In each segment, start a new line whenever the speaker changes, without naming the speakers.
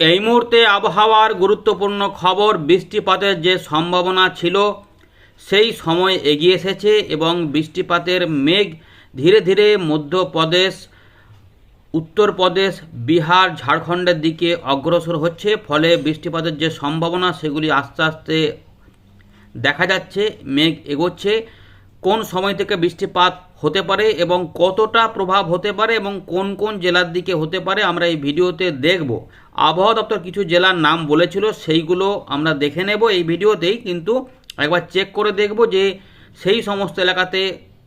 এই মুহূর্তে আবহাওয়ার গুরুত্বপূর্ণ খবর, বৃষ্টিপাতের যে সম্ভাবনা ছিল, সেই সময় এগিয়ে এসেছে এবং বৃষ্টিপাতের মেঘ ধীরে ধীরে মধ্যপ্রদেশ, উত্তরপ্রদেশ, বিহার, ঝাড়খণ্ডের দিকে অগ্রসর হচ্ছে। ফলে বৃষ্টিপাতের যে সম্ভাবনা, সেগুলি আস্তে আস্তে দেখা যাচ্ছে, মেঘ এগোচ্ছে। কোন সময় থেকে বৃষ্টিপাত হতে পারে এবং কতটা প্রভাব হতে পারে এবং কোন কোন জেলার দিকে হতে পারে আমরা এই ভিডিওতে দেখব। আবহাওয়া দপ্তর কিছু জেলার নাম বলেছিল, সেইগুলো আমরা দেখে নেব এই ভিডিওতেই, কিন্তু একবার চেক করে দেখব যে সেই সমস্ত এলাকাতে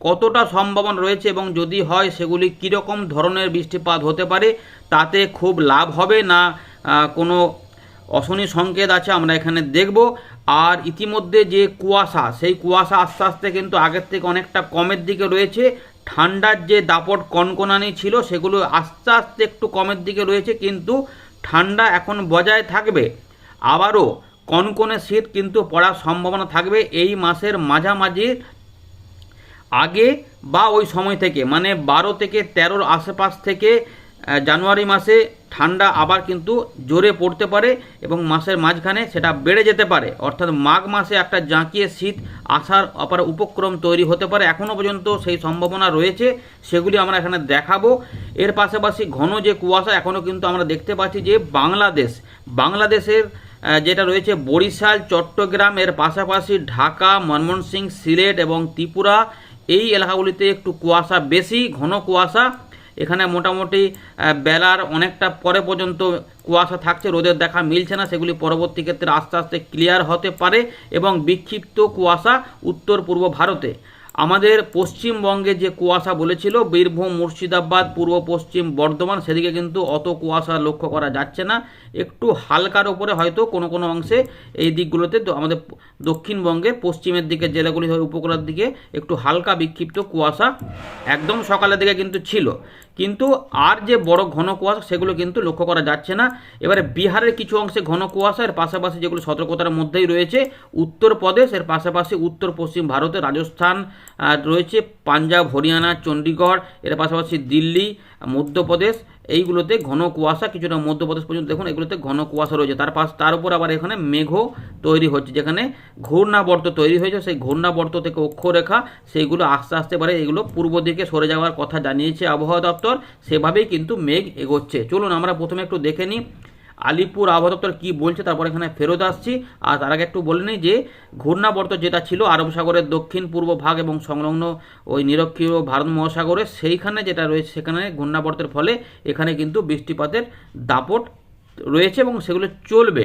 কতটা সম্ভাবনা রয়েছে এবং যদি হয় সেগুলি কীরকম ধরনের বৃষ্টিপাত হতে পারে, তাতে খুব লাভ হবে না কোনো অশনি সংকেত আছে, আমরা এখানে দেখব। আর ইতিমধ্যে যে কুয়াশা, সেই কুয়াশা আস্তে আস্তে কিন্তু আগের থেকে অনেকটা কমের দিকে রয়েছে। ঠান্ডার যে দাপট কনকনানি ছিল, সেগুলো আস্তে আস্তে একটু কমের দিকে রয়েছে, কিন্তু ঠান্ডা এখন বজায় থাকবে। আবারও কনকনে শীত কিন্তু পড়ার সম্ভাবনা থাকবে এই মাসের মাঝামাঝি আগে বা ওই সময় থেকে মানে বারো থেকে তেরোর আশেপাশ থেকে জানুয়ারি মাসে ঠান্ডা আবার কিন্তু জোরে পড়তে পারে এবং মাসের মাঝখানে সেটা বেড়ে যেতে পারে। অর্থাৎ মাঘ মাসে একটা জাঁকিয়ে শীত আসার অপার উপক্রম তৈরি হতে পারে। এখনও পর্যন্ত সেই সম্ভাবনা রয়েছে, সেগুলি আমরা এখানে দেখাবো। এর পাশাপাশি ঘন যে কুয়াশা এখনও কিন্তু আমরা দেখতে পাচ্ছি যে বাংলাদেশ, বাংলাদেশের যেটা রয়েছে বরিশাল, চট্টগ্রাম, এর পাশাপাশি ঢাকা, ময়মনসিংহ, সিলেট এবং ত্রিপুরা, এই এলাকাগুলিতে একটু কুয়াশা বেশি, ঘন কুয়াশা। এখানে মোটামুটি বেলার অনেকটা পরে পর্যন্ত কুয়াশা থাকছে, রোদের দেখা মিলছে না, সেগুলি পরবর্তী ক্ষেত্রে আস্তে আস্তে ক্লিয়ার হতে পারে এবং বিক্ষিপ্ত কুয়াশা উত্তর পূর্ব ভারতে। আমাদের পশ্চিমবঙ্গে যে কুয়াশা বলেছিল, বীরভূম, মুর্শিদাবাদ, পূর্ব পশ্চিম, বর্ধমান, সেদিকে কিন্তু অত কুয়াশা লক্ষ্য করা যাচ্ছে না। একটু হালকার ওপরে হয়তো কোনো কোনো অংশে এই দিকগুলোতে আমাদের দক্ষিণবঙ্গের পশ্চিমের দিকে জেলাগুলি উপকূলের দিকে একটু হালকা বিক্ষিপ্ত কুয়াশা একদম সকালের দিকে কিন্তু ছিল। কিন্তু আর যে বড় ঘন কুয়াশা, সেগুলো কিন্তু লক্ষ্য করা যাচ্ছে না। এবারে বিহারের কিছু অংশে ঘন কুয়াশা, এর পাশাপাশি যেগুলো সতর্কতার মধ্যেই রয়েছে, উত্তরপ্রদেশ, এর পাশাপাশি উত্তর পশ্চিম ভারতে রাজস্থান রয়েছে পাঞ্জাব, হরিয়ানা, চণ্ডীগড়, এর পাশাপাশি দিল্লি, মধ্যপ্রদেশ এইগুলোতে ঘন কুয়াশা কিছুটা মধ্যপ্রদেশ পর্যন্ত, দেখুন এগুলোতে ঘন কুয়াশা রয়েছে। তার পাশ, তার উপর আবার এখানে মেঘ তৈরি হচ্ছে, যেখানে ঘূর্ণাবর্ত তৈরি হয়েছে। সেই ঘূর্ণাবর্ত থেকে অক্ষরেখা, সেইগুলো আস্তে আস্তে পারে এগুলো পূর্ব দিকে সরে যাওয়ার কথা জানিয়েছে আবহাওয়া দপ্তর। সেভাবেই কিন্তু মেঘ এগোচ্ছে। চলুন আমরা প্রথমে একটু দেখে নিই আলিপুর আবহাওয়া দপ্তর কী বলছে তারপর এখানে ফেরত আসছি। আর তার আগে একটু বলে নিই যে, ঘূর্ণাবর্ত যেটা ছিল আরব সাগরের দক্ষিণ, পূর্ব ভাগ এবং সংলগ্ন ওই নিরক্ষীয় ভারত মহাসাগরে, সেইখানে যেটা রয়েছে সেখানে ঘূর্ণাবর্তের ফলে এখানে কিন্তু বৃষ্টিপাতের দাপট রয়েছে এবং সেগুলো চলবে।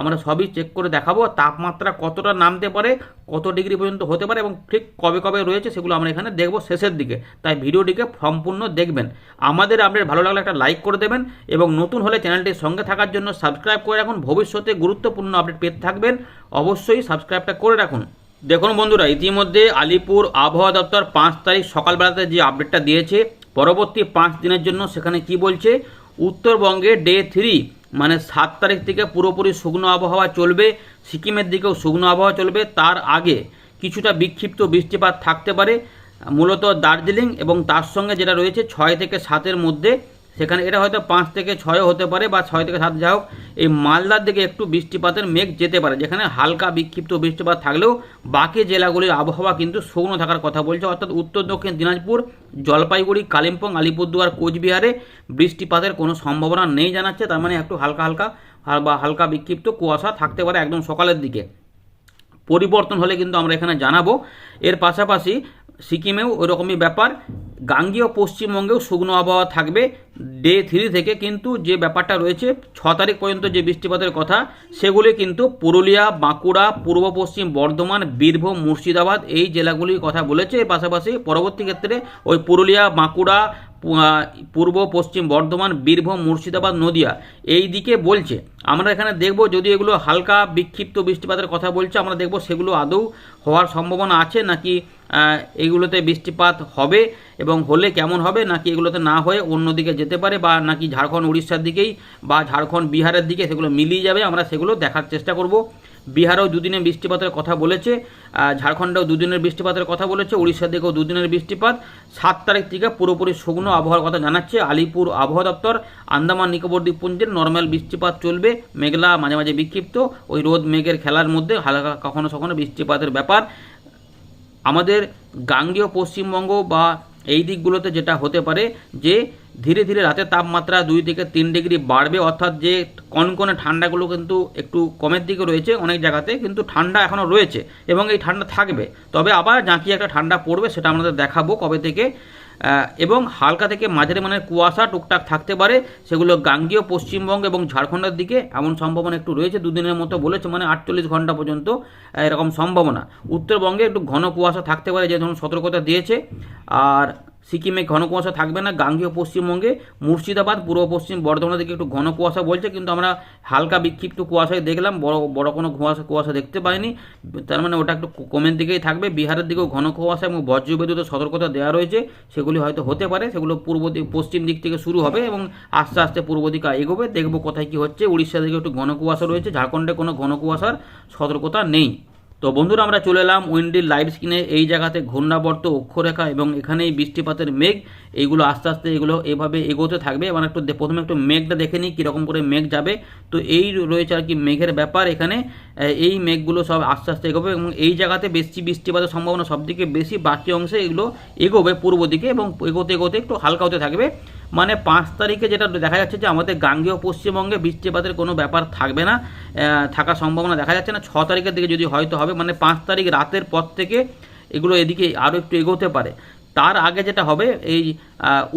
আমরা সবই চেক করে দেখাবো তাপমাত্রা কতটা নামতে পারে, কত ডিগ্রি পর্যন্ত হতে পারে এবং ঠিক কবে কবে রয়েছে সেগুলো আমরা এখানে দেখব শেষের দিকে। তাই ভিডিওটিকে সম্পূর্ণ দেখবেন। আমাদের আপডেট ভালো লাগলে একটা লাইক করে দেবেন এবং নতুন হলে চ্যানেলটির সঙ্গে থাকার জন্য সাবস্ক্রাইব করে রাখুন। ভবিষ্যতে গুরুত্বপূর্ণ আপডেট পেতে থাকবেন। অবশ্যই সাবস্ক্রাইবটা করে রাখুন। দেখুন বন্ধুরা, ইতিমধ্যে আলিপুর আবহাওয়া দপ্তর পাঁচ তারিখ সকালবেলাতে যে আপডেটটা দিয়েছে, পরবর্তী পাঁচ দিনের জন্য সেখানে কি বলছে? উত্তরবঙ্গে ডে থ্রি মানে সাত তারিখ থেকে পুরোপুরি শুকনো আবহাওয়া চলবে, সিকিমের দিকেও শুকনো আবহাওয়া চলবে। তার আগে কিছুটা বিক্ষিপ্ত বৃষ্টিপাত থাকতে পারে, মূলত দার্জিলিং এবং তার সঙ্গে যেটা রয়েছে, ছয় থেকে সাতের মধ্যে সেখানে এটা হয়তো পাঁচ থেকে ছয় হতে পারে বা ছয় থেকে সাত যা হোক এই মালদার দিকে একটু বৃষ্টিপাতের মেঘ যেতে পারে, যেখানে হালকা বিক্ষিপ্ত বৃষ্টিপাত থাকলেও বাকি জেলাগুলির আবহাওয়া কিন্তু শুকনো থাকার কথা বলছে। অর্থাৎ উত্তর, দক্ষিণ দিনাজপুর, জলপাইগুড়ি, কালিম্পং, আলিপুরদুয়ার, কোচবিহারে বৃষ্টিপাতের কোনো সম্ভাবনা নেই জানাচ্ছে। তার মানে একটু হালকা হালকা বা হালকা বিক্ষিপ্ত কুয়াশা থাকতে পারে একদম সকালের দিকে। পরিবর্তন হলে কিন্তু আমরা এখানে জানাব। এর পাশাপাশি সিকিমেও ওরকমই ব্যাপার। গাঙ্গীয় পশ্চিমবঙ্গেও শুকনো আবহাওয়া থাকবে। ডে থ্রি থেকে কিন্তু যে ব্যাপারটা রয়েছে, ছ তারিখ পর্যন্ত যে বৃষ্টিপাতের কথা, সেগুলি কিন্তু পুরুলিয়া, বাঁকুড়া, পূর্ব পশ্চিম বর্ধমান, বীরভূম, মুর্শিদাবাদ এই জেলাগুলির কথা বলেছে। পাশাপাশি পরবর্তী ক্ষেত্রে ওই পুরুলিয়া, বাঁকুড়া পূর্ব পশ্চিম বর্ধমান বীরভূম মুর্শিদাবাদ নদিয়া এই দিকে বলছে। আমরা এখানে দেখব যদি এগুলো হালকা বিক্ষিপ্ত বৃষ্টিপাতের কথা বলছে আমরা দেখব সেগুলো আদৌ হওয়ার সম্ভাবনা আছে নাকি আহ, এইগুলোতে বৃষ্টিপাত হবে এবং হলে কেমন হবে নাকি এগুলোতে না হয়ে অন্যদিকে যেতে পারে বা নাকি ঝাড়খণ্ড উড়িষ্যার দিকেই বা ঝাড়খণ্ড বিহারের দিকে সেগুলো মিলিয়ে যাবে আমরা সেগুলো দেখার চেষ্টা করব। বিহারেও দুদিনে বৃষ্টিপাতের কথা বলেছে ঝাড়খণ্ডেও দুদিনের বৃষ্টিপাতের কথা বলেছে, উড়িষ্যার দিকেও দুদিনের বৃষ্টিপাত। সাত তারিখ থেকে পুরোপুরি শুকনো আবহাওয়ার কথা জানাচ্ছে আলিপুর আবহাওয়া দপ্তর। আন্দামান, নিকোবর দ্বীপপুঞ্জের নর্মাল বৃষ্টিপাত চলবে, মেঘলা, মাঝে মাঝে বিক্ষিপ্ত। ওই রোদ মেঘের খেলার মধ্যে হালকা কখনো কখনো বৃষ্টিপাতের ব্যাপার। আমাদের গাঙ্গীয় পশ্চিমবঙ্গ বা এই দিকগুলোতে যেটা হতে পারে যে ধীরে ধীরে রাতের তাপমাত্রা দুই থেকে তিন ডিগ্রি বাড়বে। অর্থাৎ যে কনকনে ঠান্ডাগুলো কিন্তু একটু কমের দিকে রয়েছে অনেক জায়গাতে, কিন্তু ঠান্ডা এখনও রয়েছে এবং এই ঠান্ডা থাকবে। তবে আবার জাঁকিয়ে একটা ঠান্ডা পড়বে সেটা আমাদের দেখাবো কবে থেকে। এবং হালকা থেকে মাঝারি মানের কুয়াশা টুকটাক থাকতে পারে, সেগুলো গাঙ্গীয় পশ্চিমবঙ্গ এবং ঝাড়খণ্ডের দিকে এমন সম্ভাবনা একটু রয়েছে, দুদিনের মতো বলেছে মানে আটচল্লিশ ঘণ্টা পর্যন্ত এরকম সম্ভাবনা। উত্তরবঙ্গে একটু ঘন কুয়াশা থাকতে পারে, যে ধরুন সতর্কতা দিয়েছে। আর সিকিমে ঘন কুয়াশা থাকবে না, গাঙ্গীয় পশ্চিমবঙ্গে, মুর্শিদাবাদ, পূর্ব পশ্চিম বর্ধমানের দিকে একটু ঘন কুয়াশা বলছে, কিন্তু আমরা হালকা বিক্ষিপ্ত কুয়াশায় দেখলাম, বড় বড় কোনো কুয়াশা কুয়াশা দেখতে পাইনি। তার মানে ওটা একটু কমের দিকেই থাকবে। বিহারের দিকেও ঘন কুয়াশা এবং বজ্রবিদ্যুতের সতর্কতা দেওয়া রয়েছে। সেগুলি হয়তো হতে পারে, সেগুলো পূর্ব দিক পশ্চিম দিক থেকে শুরু হবে এবং আস্তে আস্তে পূর্ব দিকে এগোবে। দেখব কোথায় কী হচ্ছে। উড়িষ্যা দিকে একটু ঘন কুয়াশা রয়েছে। ঝাড়খণ্ডে কোনো ঘন কুয়াশার সতর্কতা নেই। তো বন্ধুরা আমরা চলে এলাম উইন্ডির লাইভ স্ক্রিনে। এই জায়গাতে ঘূর্ণাবর্ত, অক্ষরেখা এবং এখানেই বৃষ্টিপাতের মেঘ। এইগুলো আস্তে আস্তে এগুলো এভাবে এগোতে থাকবে। এবার একটু প্রথমে একটু মেঘটা দেখে নিই কীরকম করে মেঘ যাবে। তো এই রয়েছে আর কি মেঘের ব্যাপার এখানে। এই মেঘগুলো সব আস্তে আস্তে এগোবে এবং এই জায়গাতে বেশি বৃষ্টিপাতের সম্ভাবনা সবদিকে বেশি। বাকি অংশে এগুলো এগোবে পূর্ব দিকে এবং এগোতে এগোতে একটু হালকা হতে থাকবে। মানে পাঁচ তারিখে যেটা দেখা যাচ্ছে যে আমাদের গাঙ্গেয় পশ্চিমবঙ্গে বৃষ্টিপাতের কোনো ব্যাপার থাকবে না থাকার সম্ভাবনা দেখা যাচ্ছে না। ছ তারিখের দিকে যদি হয়তো হবে মানে পাঁচ তারিখ রাতের পর থেকে এগুলো এদিকে আরও একটু এগোতে পারে। তার আগে যেটা হবে, এই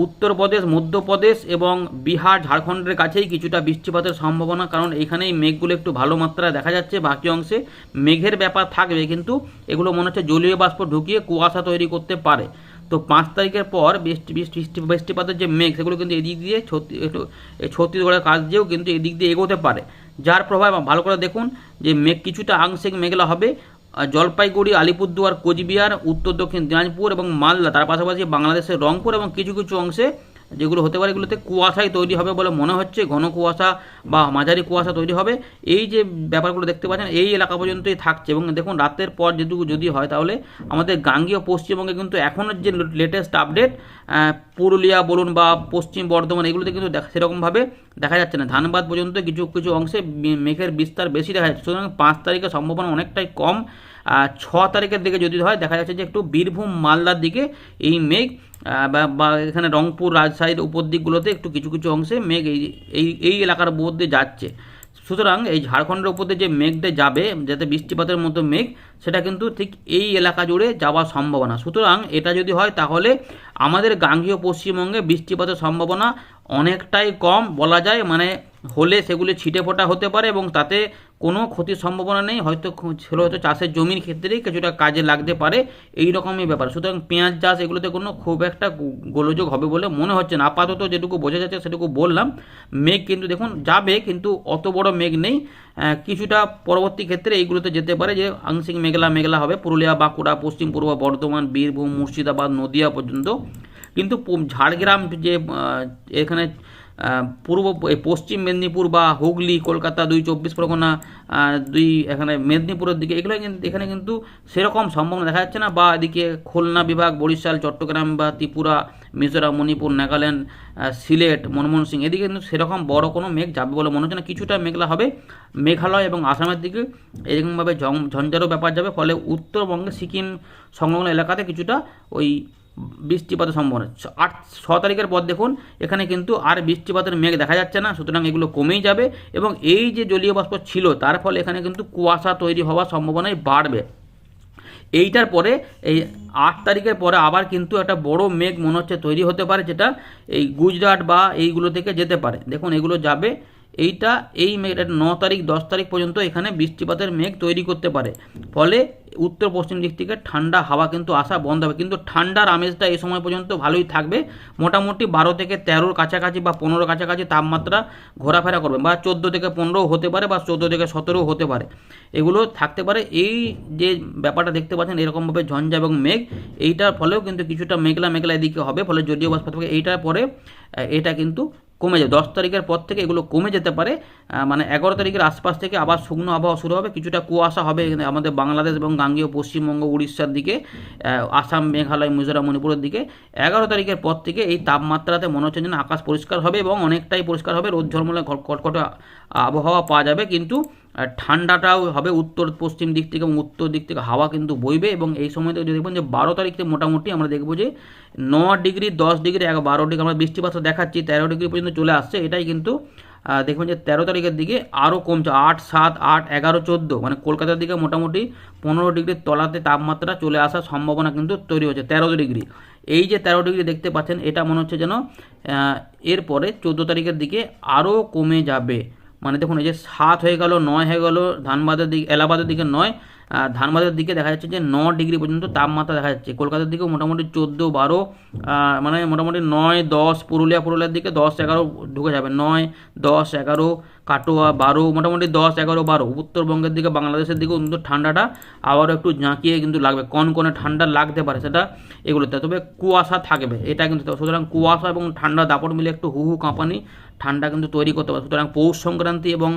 উত্তরপ্রদেশ, মধ্যপ্রদেশ এবং বিহার, ঝাড়খণ্ডের কাছেই কিছুটা বৃষ্টিপাতের সম্ভাবনা, কারণ এখানেই মেঘগুলো একটু ভালো মাত্রায় দেখা যাচ্ছে, বাকি অংশে মেঘের ব্যাপার থাকবে, কিন্তু এগুলো মনে হচ্ছে জলীয় বাষ্প ঢুকিয়ে কুয়াশা তৈরি করতে পারে। তো পাঁচ তারিখের পর বৃষ্টি বৃষ্টি বৃষ্টি, বৃষ্টিপাতের যে মেঘ, সেগুলো কিন্তু এদিক দিয়ে ছত্তিশগড়ের কাজ দিয়েও কিন্তু এদিক দিয়ে এগোতে পারে। যার প্রভাব ভালো করে দেখুন যে মেঘ কিছুটা আংশিক মেঘলা হবে। জলপাইগুড়ি, আলিপুরদুয়ার, কোচবিহার, উত্তর দক্ষিণ দিনাজপুর এবং মালদা, তার পাশাপাশি বাংলাদেশের রংপুর এবং কিছু কিছু অংশে যেগুলো হতে পারে এগুলোতে কুয়াশাই তৈরি হবে বলে মনে হচ্ছে, ঘন কুয়াশা বা মাঝারি কুয়াশা তৈরি হবে। এই যে ব্যাপারগুলো দেখতে পাচ্ছেন, এই এলাকা পর্যন্তই থাকছে এবং দেখুন রাতের পর যেটুকু যদি হয় তাহলে আমাদের গাঙ্গীয় পশ্চিমবঙ্গে কিন্তু এখনও যে লেটেস্ট আপডেট পুরুলিয়া বলুন বা পশ্চিম বর্ধমান এগুলোতে কিন্তু দেখা- সেরকমভাবে দেখা যাচ্ছে না। ধানবাদ পর্যন্ত কিছু কিছু অংশে মেঘের বিস্তার বেশি দেখা যাচ্ছে। সুতরাং পাঁচ তারিখের সম্ভাবনা অনেকটাই কম। ছ তারিখের দিকে যদি হয়, দেখা যাচ্ছে যে একটু বীরভূম, মালদার দিকে এই মেঘ বা এখানে রংপুর রাজশাহীর উপর দিকগুলোতে একটু কিছু কিছু অংশে মেঘ এই এই এলাকার মধ্যে যাচ্ছে। সুতরাং এই ঝাড়খণ্ডের উপর দিয়ে যে মেঘটা যাবে, যাতে বৃষ্টিপাতের মতো মেঘ, সেটা কিন্তু ঠিক এই এলাকা জুড়ে যাওয়ার সম্ভাবনা। সুতরাং এটা যদি হয়, তাহলে আমাদের গাঙ্গীয় পশ্চিমবঙ্গে বৃষ্টিপাতের সম্ভাবনা অনেকটাই কম বলা যায়। মানে হলে সেগুলি ছিটে ফোটা হতে পারে এবং তাতে কোনো ক্ষতির সম্ভাবনা নেই। হয়তো ছিল হয়তো চাষের জমির ক্ষেত্রেই কিছুটা কাজে লাগতে পারে। এই রকমই ব্যাপার। সুতরাং পেঁয়াজ চাষ এগুলোতে কোনো খুব একটা গোলযোগ হবে বলে মনে হচ্ছে না। আপাতত যেটুকু বোঝা যাচ্ছে সেটুকু বললাম। মেঘ কিন্তু দেখুন, যাবে কিন্তু অত বড় মেঘ নেই। কিছুটা পরবর্তী ক্ষেত্রে এইগুলোতে যেতে পারে যে আংশিক মেঘলা মেঘলা হবে। পুরুলিয়া, বাঁকুড়া, পশ্চিম পূর্ব, বর্ধমান, বীরভূম, মুর্শিদাবাদ, নদিয়া পর্যন্ত। কিন্তু ঝাড়গ্রাম যে এখানে পূর্ব পশ্চিম মেদিনীপুর বা হুগলি, কলকাতা দুই চব্বিশ পরগনা দুই এখানে মেদিনীপুরের দিকে এগুলো কিন্তু, এখানে কিন্তু সেরকম সম্ভাবনা দেখা যাচ্ছে না। বা এদিকে খুলনা বিভাগ, বরিশাল, চট্টগ্রাম বা ত্রিপুরা, মিজোরাম, মণিপুর, নাগাল্যান্ড সিলেট, মনমোহন সিং, এদিকে কিন্তু সেরকম বড় কোনো মেঘ যাবে বলে মনে হচ্ছে না। কিছুটা মেঘলা হবে। মেঘালয় এবং আসামের দিকে এরকমভাবে ঝঞ্ঝারও ব্যাপার যাবে, ফলে উত্তরবঙ্গে সিকিম সংলগ্ন এলাকাতে কিছুটা ওই বৃষ্টিপাতের সম্ভাবনা আট ছ তারিখের পর দেখুন, এখানে কিন্তু আর বৃষ্টিপাতের মেঘ দেখা যাচ্ছে না, সুতরাং এগুলো কমেই যাবে এবং এই যে জলীয় বাষ্প ছিল, তার ফলে এখানে কিন্তু কুয়াশা তৈরি হওয়ার সম্ভাবনাই বাড়বে। এইটার পরে এই আট তারিখের পরে আবার কিন্তু একটা বড় মেঘ মনে হচ্ছে তৈরি হতে পারে, যেটা এই গুজরাট বা এইগুলো থেকে যেতে পারে। দেখুন, এগুলো যাবে, এইটা, এই মেঘ ন তারিখ, দশ তারিখ পর্যন্ত এখানে বৃষ্টিপাতের মেঘ তৈরি করতে পারে। ফলে উত্তর পশ্চিম দিক থেকে ঠান্ডা হাওয়া কিন্তু আসা বন্ধ হবে। কিন্তু ঠান্ডার আমেজটা এই সময় পর্যন্ত ভালোই থাকবে। মোটামুটি বারো থেকে তেরোর কাছাকাছি বা পনেরো কাছাকাছি তাপমাত্রা ঘোরাফেরা করবে বা চোদ্দ থেকে পনেরো হতে পারে বা চোদ্দ থেকে সতেরো হতে পারে। এগুলো থাকতে পারে। এই যে ব্যাপারটা দেখতে পাচ্ছেন, এরকমভাবে ঝঞ্ঝা এবং মেঘ, এইটার ফলেও কিন্তু কিছুটা মেঘলা মেঘলা এদিকে হবে। ফলে যদিও বাষ্প এইটার পরে এটা কিন্তু কমে যায়। দশ তারিখের পর থেকে এগুলো কমে যেতে পারে। মানে এগারো তারিখের আশপাশ থেকে আবার শুকনো আবহাওয়া শুরু হবে। কিছুটা কুয়াশা হবে আমাদের বাংলাদেশ এবং গাঙ্গীয় পশ্চিমবঙ্গ, উড়িষ্যার দিকে আসাম, মেঘালয়, মিজোরাম, মণিপুরের দিকে। এগারো তারিখের পর থেকে এই তাপমাত্রাতে মনে হচ্ছে যেন আকাশ পরিষ্কার হবে এবং অনেকটাই পরিষ্কার হবে। রোদ ঝলমলে কটকটে আবহাওয়া পাওয়া যাবে। কিন্তু ঠান্ডাটাও হবে উত্তর, পশ্চিম দিক থেকে এবং উত্তর দিক থেকে হাওয়া কিন্তু বইবে এবং এই সময় থেকে দেখবেন যে বারো তারিখ থেকে মোটামুটি আমরা দেখব যে ন ডিগ্রি, দশ ডিগ্রি বারো ডিগ্রি আমরা বৃষ্টিপাত দেখাচ্ছি, তেরো ডিগ্রি পর্যন্ত চলে আসছে, এটাই কিন্তু দেখবেন যে তেরো তারিখের দিকে আরও কমছে, আট, সাত, আট, এগারো, চোদ্দ মানে কলকাতার দিকে মোটামুটি পনেরো ডিগ্রির তলাতে তাপমাত্রা চলে আসার সম্ভাবনা কিন্তু তৈরি হচ্ছে তেরো ডিগ্রি। এই যে তেরো ডিগ্রি দেখতে পাচ্ছেন, এটা মনে হচ্ছে যেন এরপরে চোদ্দ তারিখের দিকে আরও কমে যাবে। মানে দেখুন, এই যে সাত হয়ে গেল, নয় হয়ে গেল, ধানবাদের দিকে, এলাহাবাদের দিকে নয় ধানবাদের দিকে দেখা যাচ্ছে যে ন ডিগ্রি পর্যন্ত তাপমাত্রা দেখা যাচ্ছে। কলকাতার দিকেও মোটামুটি চোদ্দ, বারো মানে মোটামুটি নয়, দশ, পুরুলিয়া, পুরুলিয়ার দিকে দশ, এগারো ঢুকে যাবে। নয়, দশ, এগারো কাটোয়া বারো, মোটামুটি দশ, এগারো, বারো। উত্তরবঙ্গের দিকে বাংলাদেশের দিকেও কিন্তু ঠান্ডাটা আবারও একটু জাঁকিয়ে কিন্তু লাগবে। কনকনে ঠান্ডা লাগতে পারে সেটা এগুলোতে। তবে কুয়াশা থাকবে, এটা কিন্তু সুতরাং কুয়াশা এবং ঠান্ডা দাপট মিলে একটু হু হু কাঁপানি ঠান্ডা কিন্তু তৈরি করতে পারে। সুতরাং পৌষ সংক্রান্তি এবং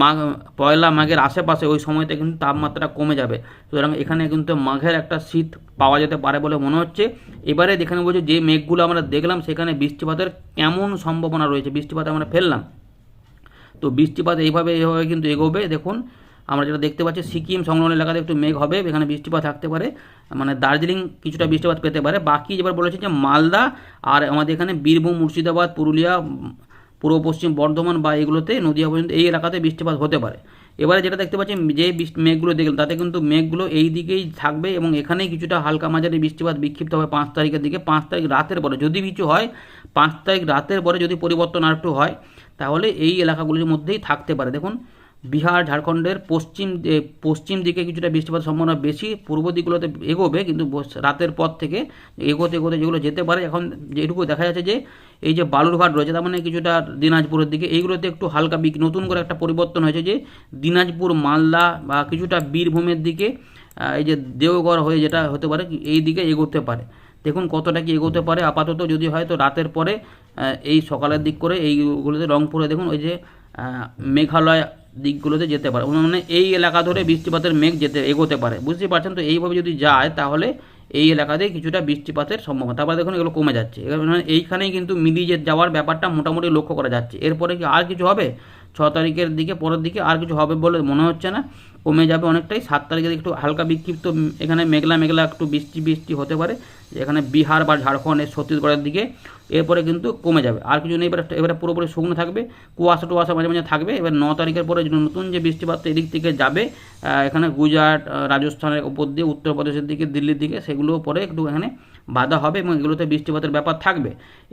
মাঘ, পয়লা মাঘের আশেপাশে ওই সময়তে কিন্তু তাপমাত্রা কমে যাবে। সুতরাং এখানে কিন্তু মাঘের একটা শীত পাওয়া যেতে পারে বলে মনে হচ্ছে। এবারে যেখানে বলছে যে মেঘগুলো আমরা দেখলাম, সেখানে বৃষ্টিপাতের কেমন সম্ভাবনা রয়েছে? বৃষ্টিপাত আমরা ফেললাম। তো বৃষ্টিপাত এইভাবে এইভাবে কিন্তু এগোবে। দেখুন, আমরা যেটা দেখতে পাচ্ছি, সিকিম সংলগ্ন এলাকাতে একটু মেঘ হবে, এখানে বৃষ্টিপাত থাকতে পারে। মানে দার্জিলিং কিছুটা বৃষ্টিপাত পেতে পারে। বাকি এবার বলেছে যে মালদা আর আমাদের এখানে বীরভূম, মুর্শিদাবাদ, পুরুলিয়া, পূর্ব পশ্চিম বর্ধমান বা এগুলোতে নদীয়া পর্যন্ত এই এলাকাতে বৃষ্টিপাত হতে পারে। এবারে যেটা দেখতে পাচ্ছি, যে মেঘগুলো দেখলাম, তাতে কিন্তু মেঘগুলো এই দিকেই থাকবে এবং এখানেই কিছুটা হালকা মাঝারি বৃষ্টিপাত বিক্ষিপ্ত হবে পাঁচ তারিখের দিকে। পাঁচ তারিখ রাতের পরে যদি কিছু হয়, পাঁচ তারিখ রাতের পরে যদি পরিবর্তন আর একটু হয় তাহলে এই এলাকাগুলির মধ্যেই থাকতে পারে। দেখুন, বিহার, ঝাড়খণ্ডের পশ্চিম পশ্চিম দিকে কিছুটা বৃষ্টিপাত সম্ভাবনা বেশি, পূর্ব দিকগুলোতে এগোবে, কিন্তু রাতের পর থেকে এগোতে এগোতে যেগুলো যেতে পারে, এখন যেটুকু দেখা যাচ্ছে যে, এই যে বালুরঘাট রয়েছে, তার মানে কিছুটা দিনাজপুরের দিকে, এইগুলোতে একটু হালকা বিক- নতুন করে একটা পরিবর্তন হয়েছে যে, দিনাজপুর, মালদা বা কিছুটা বীরভূমের দিকে এই যে দেওঘর হয়ে যেটা হতে পারে, এই দিকে এগোতে পারে। দেখুন কতটা কি এগোতে পারে। আপাতত যদি হয় তো রাতের পরে এই সকালের দিক করে এইগুলোতে রংপুরে দেখুন ওই যে মেঘালয় দিকগুলোতে যেতে পারে। মানে এই এলাকা ধরে বৃষ্টিপাতের মেঘ যেতে, এগোতে পারে। বুঝতে পারছেন তো? এইভাবে যদি যায় তাহলে এই এলাকাতে কিছুটা বৃষ্টিপাতের সম্ভাবনা। তারপরে দেখুন এগুলো কমে যাচ্ছে। মানে এইখানেই কিন্তু মিলিয়ে যাওয়ার ব্যাপারটা মোটামুটি লক্ষ্য করা যাচ্ছে। এরপরে কি আর কিছু হবে? ছ তারিখের দিকে, পরের দিকে আর কিছু হবে বলে মনে হচ্ছে না। কমে যাবে অনেকটাই। সাত তারিখে একটু হালকা বিক্ষিপ্ত এখানে মেঘলা মেঘলা একটু বৃষ্টি বৃষ্টি হতে পারে। এখানে বিহার বা ঝাড়খণ্ড, ছত্তিশগড়ের দিকে এরপরে কিন্তু কমে যাবে। আর কিছু নেই, এবারে পুরোপুরি শুকনো থাকবে। কুয়াশা টুয়াশা মাঝে মাঝে থাকবে। এবার ন তারিখের পরে নতুন যে বৃষ্টিপাত এদিক থেকে যাবে এখানে গুজরাট রাজস্থানের উপর দিয়ে, উত্তরপ্রদেশের দিকে, দিল্লির দিকে, সেগুলো পরে একটু এখানে বাধা হবে এবং এগুলোতে বৃষ্টিপাতের ব্যাপার থাকবে।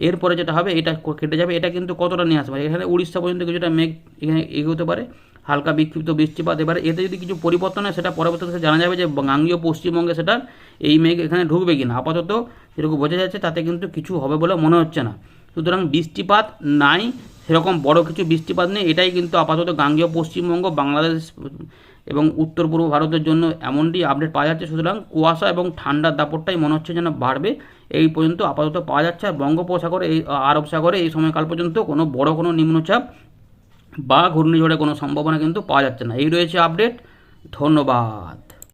এরপরে যেটা হবে, এটা কেটে যাবে। এটা কিন্তু কতটা নিয়ে আসবে এখানে উড়িষ্যা পর্যন্ত কিছুটা মেঘ এখানে এগোতে পারে। হালকা বিক্ষিপ্ত বৃষ্টিপাত। এবারে এতে যদি কিছু পরিবর্তন হয়, সেটা পরবর্তীতে জানা যাবে যে গাঙ্গীয় পশ্চিমবঙ্গে সেটা এই মেঘ এখানে ঢুকবে কিনা। আপাতত যেরকম বোঝা যাচ্ছে, তাতে কিন্তু কিছু হবে বলে মনে হচ্ছে না। সুতরাং বৃষ্টিপাত নাই, সেরকম বড় কিছু বৃষ্টিপাত নেই। এটাই কিন্তু আপাতত গাঙ্গীয় পশ্চিমবঙ্গ, বাংলাদেশ এবং উত্তর পূর্ব ভারতের জন্য এমনটি আপডেট পাওয়া যাচ্ছে। সুতরাং কুয়াশা এবং ঠান্ডার দাপটটাই মনে হচ্ছে যেন বাড়বে। এই পর্যন্ত আপাতত পাওয়া যাচ্ছে। আর বঙ্গোপসাগরে এই আরব সাগরে এই সময়কাল পর্যন্ত কোনো বড় কোনো নিম্নচাপ বা ঘূর্ণিঝড়ে কোনো সম্ভাবনা কিন্তু পাওয়া যাচ্ছে না। এই রয়েছে আপডেট ধন্যবাদ।